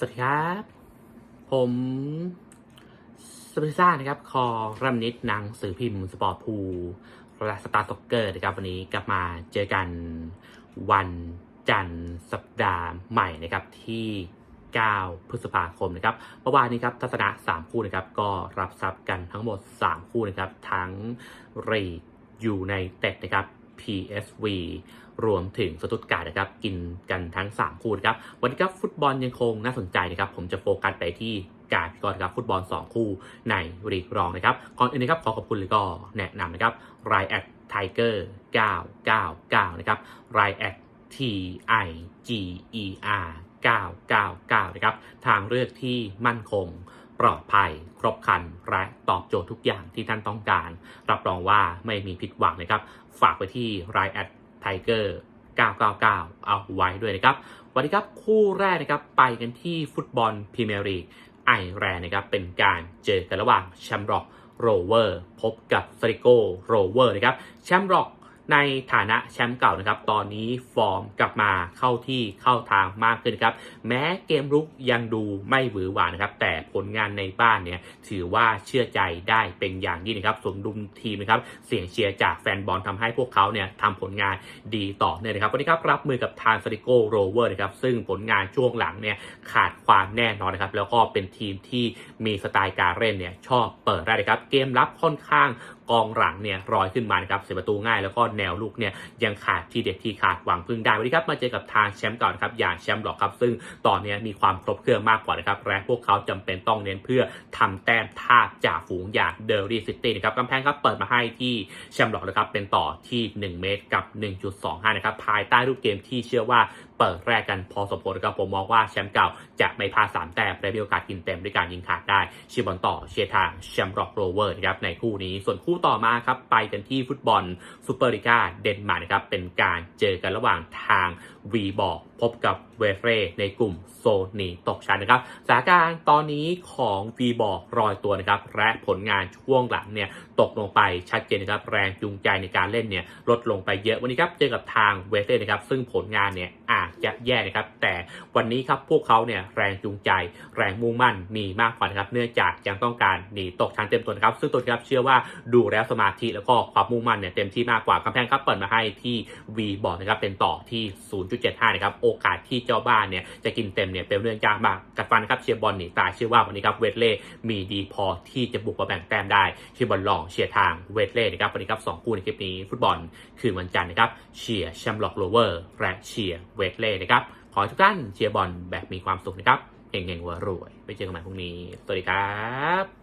สวัสดีครับ ผมสเปซ่านะครับ คอรัมนิดหนังสือพิมพ์สปอร์ตพูและสตาร์ซ็อกเกอร์นะครับ วันนี้กลับมาเจอกันวันจันทร์สัปดาห์ใหม่นะครับที่ 9 พฤษภาคมนะครับเมื่อวานนี้ครับทัศนะ 3 คู่นะครับ ก็รับทรัพย์กันทั้งหมด 3 คู่นะครับ ทั้งรีอยู่ในเต็ดนะครับ PSV รวมถึงสตุตการ์ดนะครับกินกันทั้ง 3 คู่นะครับวันนี้ครับฟุตบอลยังคงน่าสนใจนะครับผมจะโฟกัสไปที่การพิกรนครับฟุตบอล 2 คู่ในรีกรองนะครับก่อนอื่นนะครับขอขอบคุณเลยก็แนะนำนะครับไรแอดไทเกอร์999 นะครับไรแอด T I G E R 999 นะครับ ทางเลือกที่มั่นคง ปลอดภัย ครบครัน และตอบโจทย์ทุกอย่างที่ท่านต้องการ รับรองว่าไม่มีผิดหวังนะครับ ฝากไปที่ไรแอดไทเกอร์999 เอาไว้ด้วยนะครับ วันนี้ครับคู่แรกนะครับไปกันที่ฟุตบอลพรีเมียร์ลีกไอแรนด์นะครับเป็นการเจอกันระหว่างแชมป์ร็อกโรเวอร์พบกับสริโกโรเวอร์นะครับแชมป์ร็อก ในฐานะแชมป์เก่านะครับ ตอนนี้ฟอร์มกลับมาเข้าที่เข้าทางมากขึ้นครับ แม้เกมรุกยังดูไม่หวือหวานะครับ แต่ผลงานในบ้านเนี่ยถือว่าเชื่อใจได้เป็นอย่างยิ่งนะครับ สมดุลทีมนะครับ เสียงเชียร์จากแฟนบอลทำให้พวกเขาเนี่ยทำผลงานดีต่อเนื่องนะครับ วันนี้ครับรับมือกับทางสติโกโรเวอร์นะครับ ซึ่งผลงานช่วงหลังเนี่ยขาดความแน่นอนนะครับ แล้วก็เป็นทีมที่มีสไตล์การเล่นเนี่ยชอบเปิดได้ครับ เกมรับค่อนข้าง กองหลังเนี่ยรอยขึ้นมานะครับเสียประตูง่ายแล้วก็แนวลุกเนี่ยยังขาดทีเด็ดที่ขาดหวังพึ่งได้วันนี้ครับมาเจอกับทางแชมป์เก่านะครับอย่างแชมป์หลอกครับ ซึ่งตอนนี้มีความครบเครื่องมากกว่านะครับและพวกเขาจำเป็นต้องเน้นเพื่อทำแต้มทาบจากฝูงอย่างเดอรี่ซิตี้นะครับกำแพงครับเปิดมาให้ที่แชมป์หลอกนะครับเป็นต่อที่ 1 เมตรกับ 1.25 นะครับภายใต้รูปเกมที่เชื่อว่าเปิดแรกกันพอสมควรครับผมมองว่าแชมป์เก่าจะไม่พลาด3แต้มและมีโอกาสกินเต็มด้วยการยิงขาดได้เชียร์บอลต่อเชียร์ทางแชมป์ร็อกโรเวอร์นะครับในคู่นี้ส่วนคู่ต่อมาครับไปกันที่ฟุตบอลซูเปอร์ลิกาเดนมาร์กนะครับเป็นการเจอกันระหว่างทาง วีบอกพบกับเวเฟรในกลุ่มโซนีตกชั้นนะครับสถานการณ์ตอนนี้ของวีบอกรอยตัวนะครับและผลงานช่วงหลังเนี่ยตกลงไปชัดเจนนะครับแรงจูงใจในการเล่นเนี่ยลดลงไปเยอะวันนี้ครับเจอกับทางเวเฟรนะครับซึ่งผลงานเนี่ยอาจจะแย่นะครับ แต่วันนี้ครับพวกเขาเนี่ยแรงจูงใจ แรงมุ่งมั่นมีมากกว่านะครับเนื่องจากยังต้องการหนีตกชั้นเต็มตัวนะครับ ซึ่งตัวครับเชื่อว่าดูแล้วสมาธิแล้วก็ความมุ่งมั่นเนี่ยเต็มที่มากกว่ากำแพงครับเปิดมาให้ที่ V บอร์ดนะครับเป็นต่อที่0.75นะครับโอกาสที่เจ้าบ้านเนี่ยจะกินเต็มเนี่ยเป็นเรื่องยากมากกัดฟันครับเชียร์บอลหนีตายเชื่อว่าวันนี้ครับเวทเล่มีดีพอที่จะบุกมาแบ่งแต้มได้เชียร์บอลลองเชียร์ทางเวทเล่นะครับวันนี้ครับสองคู่ในคลิปนี้ฟุตบอลคืนวันจันทร์นะครับเชียร์แชมป์ล็อกโรเวอร์และเชียร์เวทเล่นะครับขอทุกท่านเชียร์บอลแบบมีความสุขนะครับเฮงๆหัวรวย ไปเจอกันใหม่พรุ่งนี้ สวัสดีครับ